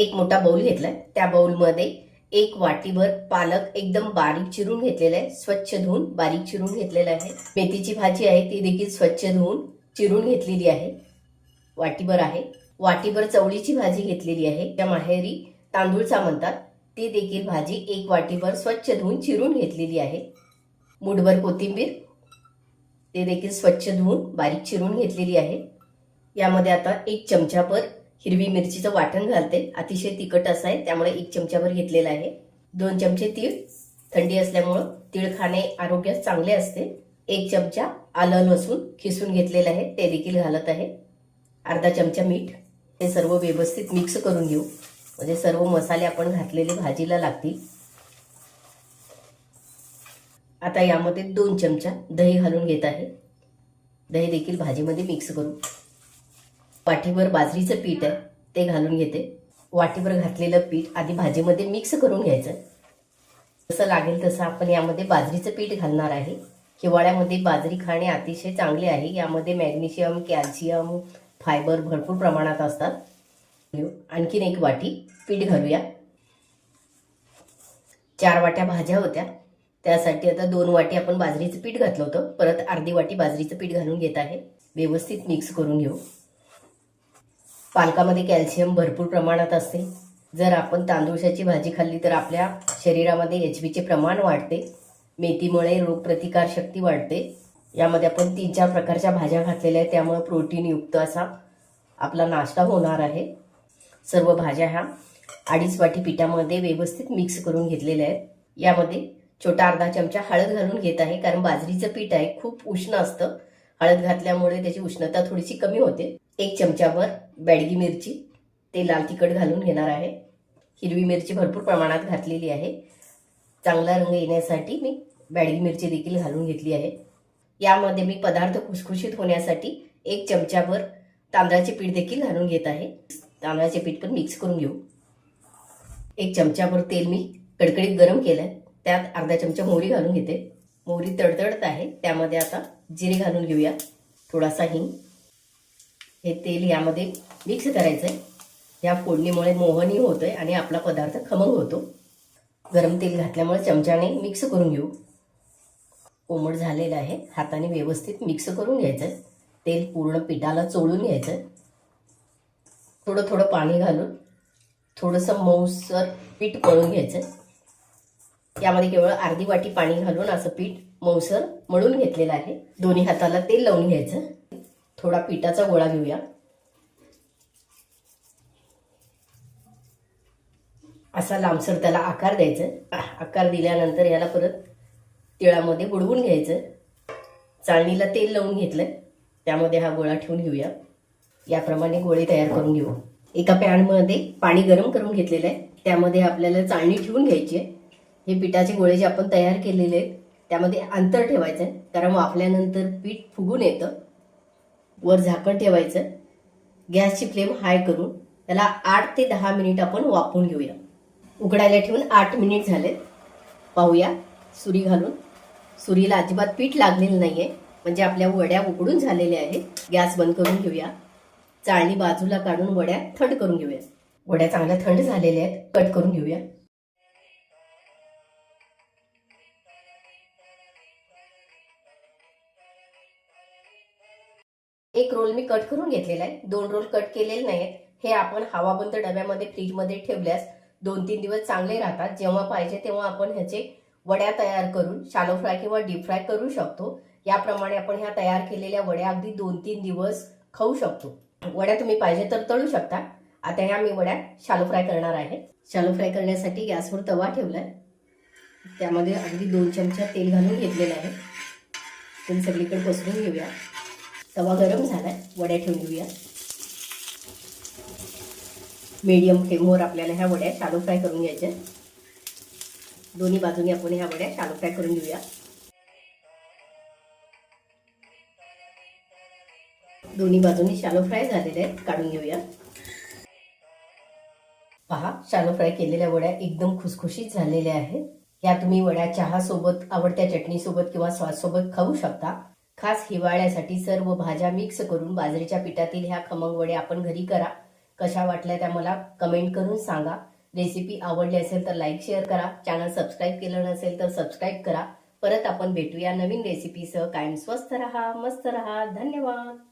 एक मोठा बाउल घेतलाय. त्या बाउलमध्ये एक वाटीभर पालक एकदम बारीक चिरून घेतलेला आहे. स्वच्छ धुवून बारीक चिरून घेतलेला आहे. मेथीची भाजी आहे ती देखील स्वच्छ धुवून चिरून घेतलेली आहे. वाटीभर आहे. वाटीभर चवळीची भाजी घेतलेली आहे. त्या माहेरी तांदूळचा म्हणतात ती देखील भाजी एक वाटीभर स्वच्छ धुवून चिरून घेतलेली आहे. मुठभर कोथिंबीर ते देखील स्वच्छ धुवून बारीक चिरून घेतलेली आहे. यामध्ये आता एक चमचाभर हिरवी मिरचीचं वाटण घालते. अतिशय तिखट असं आहे त्यामुळे एक चमच्यावर घेतलेला आहे. दोन चमचे तीळ. थंडी असल्यामुळं तीळ खाणे आरोग्यास चांगले असते. एक चमचा आलं लसूण खिसून घेतलेलं आहे ते देखील घालत आहे. अर्धा चमचा मीठ. हे सर्व व्यवस्थित मिक्स करून घेऊ. म्हणजे सर्व मसाले आपण घातलेले भाजीला लागतील. आता यामध्ये दोन चमचा दही घालून घेत आहे. दही देखील भाजीमध्ये मिक्स करू. वाटीभर बाजरीचं पीठ आहे ते घालून घेते. वाटीभर घातलेलं पीठ आधी भाजीमध्ये मिक्स करून घ्यायचं. जसं लागेल तसं आपण यामध्ये बाजरीचं पीठ घालणार आहे. हिवाळ्यामध्ये बाजरी खाणे अतिशय चांगले आहे. यामध्ये मॅग्नेशियम कॅल्शियम फायबर भरपूर प्रमाणात असतात. आणखीन एक वाटी पीठ घालूया. चार वाट्या भाज्या होत्या. त्यासाठी आता दोन वाटी आपण बाजरीचं पीठ घातलं होतं. परत अर्धी वाटी बाजरीचं पीठ घालून घेत आहे. व्यवस्थित मिक्स करून घेऊ. पालकामध्ये कॅल्शियम भरपूर प्रमाणात असते. जर आपण तांदूळशाची भाजी खाल्ली तर आपल्या शरीरामध्ये एच बीचे प्रमाण वाढते. मेथीमुळे रोगप्रतिकार शक्ती वाढते. यामध्ये आपण तीन चार प्रकारच्या भाज्या घातलेल्या आहेत. त्यामुळे प्रोटीनयुक्त असा आपला नाश्ता होणार आहे. सर्व भाज्या ह्या अडीच वाटी पिठामध्ये व्यवस्थित मिक्स करून घेतलेल्या आहेत. यामध्ये छोटा अर्धा चमचा हळद घालून घेत आहे. कारण बाजरीचं पीठ आहे खूप उष्ण असतं. हळद घातल्यामुळे त्याची उष्णता थोडीशी कमी होते. एक चमचाभर बॅडगी मिरची ते लाल तिखट घालून घेणार आहे. हिरवी मिरची भरपूर प्रमाणात घातलेली आहे. चांगला रंग येण्यासाठी मी बॅडगी मिरची देखील घालून घेतली आहे. यामध्ये मी पदार्थ खुसखुशीत होण्यासाठी एक चमचाभर तांदळाचे पीठ देखील घालून घेत आहे. तांदळाचे पीठ पण मिक्स करून घेऊ. एक चमचाभर तेल मी कडकडीत गरम केलं आहे त्यात अर्धा चमचा मोहरी घालून घेते. मोहरी तडतडत आहे. त्यामध्ये आता जिरे घालून घेऊया. थोडासा हिंग. हे तेल यामध्ये मिक्स करायचं आहे या फोडणीमुळे मोहनही होतं आहे आणि आपला पदार्थ खमंग होतो. गरम तेल घातल्यामुळे चमच्याने मिक्स करून घेऊ. कोमट झालेलं आहे. हाताने व्यवस्थित मिक्स करून घ्यायचं आहे तेल पूर्ण पिठाला चोळून घ्यायचं आहे थोडं थोडं पाणी घालून थोडंसं मऊसर पीठ मळून घ्यायचं यामध्ये केवळ अर्धी वाटी पाणी घालून असं पीठ मऊसर मळून घेतलेलं आहे. दोन्ही हाताला तेल लावून घ्यायचं. थोडा पिठाचा गोळा घेऊया. असा लांबसर त्याला आकार द्यायचा आकार दिल्यानंतर याला परत तिळामध्ये बुडवून घ्यायचं चाळणीला तेल लावून घेतलं त्यामध्ये हा गोळा ठेवून घेऊया. याप्रमाणे गोळे तयार करून घेऊ. एका पॅनमध्ये पाणी गरम करून घेतलेलं आहे. त्यामध्ये आपल्याला चाळणी ठेवून घ्यायची आहे. हे पिठाचे गोळे जे आपण तयार केलेले आहेत त्यामध्ये अंतर ठेवायचं आहे कारण वाफल्यानंतर पीठ फुगून येतं. वर झाकण ठेवायचं. गॅसची फ्लेम हाय करून त्याला आठ ते दहा मिनिट आपण वाफवून घेऊया. उकडायला ठेवून आठ मिनिट झाले पाहूया. सुरी घालून. सुरीला अजिबात पीठ लागलेलं नाहीये. म्हणजे आपल्या वड्या उकडून झालेल्या आहेत. गॅस बंद करून घेऊया. चाळणी बाजूला काढून वड्या थंड करून घेऊया. वड्या चांगल्या थंड झालेल्या आहेत. कट करून घेऊया. एक रोल मी कट करून घेतलेला आहे. दोन रोल कट केलेले नाहीत हे आपण हवाबंद डब्यामध्ये फ्रीजमध्ये ठेवल्यास दोन तीन दिवस चांगले राहतात. जेव्हा पाहिजे तेव्हा आपण ह्याचे वड्या तयार करून शालो फ्राय किंवा डीप फ्राय करू शकतो. याप्रमाणे आपण ह्या तयार केलेल्या वड्या अगदी दोन तीन दिवस खाऊ शकतो. वड्या तुम्ही पाहिजे तर तळू शकता. आता ह्या मी वड्या शालो फ्राय करणार आहे. शालो फ्राय करण्यासाठी गॅसवर तवा ठेवलाय. त्यामध्ये अगदी दोन चमचा तेल घालून घेतलेलं आहे. तेल सगळीकडे पसरून घेऊया. तवा गरम झालाय. वड्या ठेवून घेऊया मीडियम फ्लेमवर आपल्याला ह्या वड्या शालो फ्राय करून घ्यायच्या दोन्ही बाजूने आपण ह्या वड्या शालो फ्राय करून घेऊया. दोन्ही बाजूनी शालो फ्राय झालेले आहेत काढून घेऊया. पहा शालो फ्राय केलेल्या वड्या एकदम खुसखुशीत झालेल्या आहेत. या तुम्ही वड्या चहा सोबत आवडत्या चटणी सोबत किंवा सॉस सोबत खाऊ शकता. खास हिवाळ्यासाठी सर्व भाज्या मिक्स करून बाजरीच्या पिठातील ह्या खमंग आपण घरी करा. कशा वाटल्या त्या मला कमेंट करून सांगा. रेसिपी आवडली असेल तर लाईक शेअर करा. चॅनल सबस्क्राईब केलं नसेल तर सबस्क्राईब करा. परत आपण भेटूया नवीन रेसिपीसह कायम स्वस्त रहा मस्त रहा. धन्यवाद.